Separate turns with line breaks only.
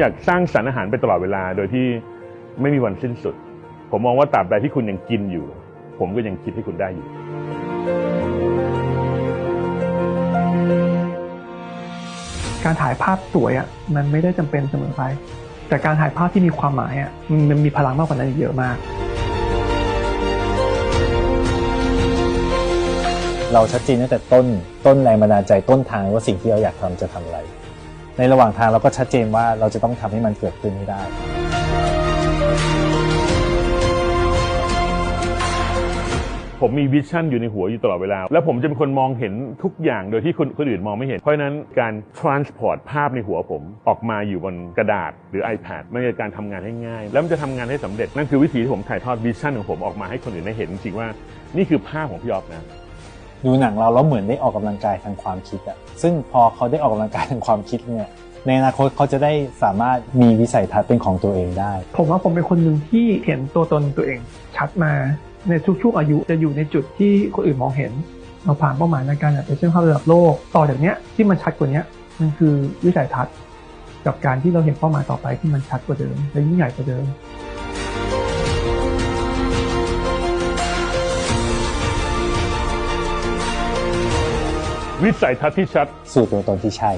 อยากสร้างสรรค์อาหารไปตลอดเวลา โดยที่ไม่มีวันสิ้นสุด ผมมองว่าตราบใดที่คุณยังกินอยู่ ผมก็ยังคิดให้คุณได้อยู่
การถ่ายภาพสวยอะมันไม่ได้จำเป็นเสมอไป แต่การถ่ายภาพที่มีความหมายอะมันมันมีพลังมากกว่านั้นอีกเยอะมาก
เราชัดเจนตั้งแต่ต้นต้นแรงบันดาลใจต้นทางว่าสิ่งที่เราอยากทำจะทำอะไร ในระหว่างทางเราก็ชัดเจนว่าเราจะต้องทำให้มันเกิดขึ้นให้ได้
ผมมีวิชั่นอยู่ในหัวอยู่ตลอดเวลา แล้วผมจะเป็นคนมองเห็นทุกอย่างโดยที่คนคนอื่นมองไม่เห็น เพราะฉะนั้นการ transport ภาพในหัวผมออกมาอยู่บนกระดาษหรือ iPad มันเป็นการทำงานให้ง่าย แล้วมันจะทำงานให้สำเร็จนั่นคือวิธีที่ผมถ่ายทอดวิชั่นของผมออกมาให้คนอื่นได้เห็นจริงๆว่านี่คือภาพของพี่ออฟนะ
ดูหนังเราแล้วเหมือนได้ออกกำลังกายทางความคิดอะซึ่งพอเขาได้ออกกำลังกายทางความคิดเนี่ยในอนาคตเขาจะได้สามารถมีวิสัยทัศน์เป็นของตัวเองได้
ผมว่าผมเป็นคนหนึ่งที่เห็นตัวตนตัวเองชัดมาในทุกช่วงอายุจะอยู่ในจุดที่คนอื่นมองเห็นเราผ่านเป้าหมายในการเป็นเช่นภาพระดับโลกต่อจากเนี้ยที่มันชัดกว่านี้มันคือวิสัยทัศน์ กับการที่เราเห็นเป้าหมายต่อไปที่มันชัดกว่าเดิมและยิ่งใหญ่กว่าเดิม
วิสัยทัศน์ที่ชัด
สู่ตัวตนที่ใช่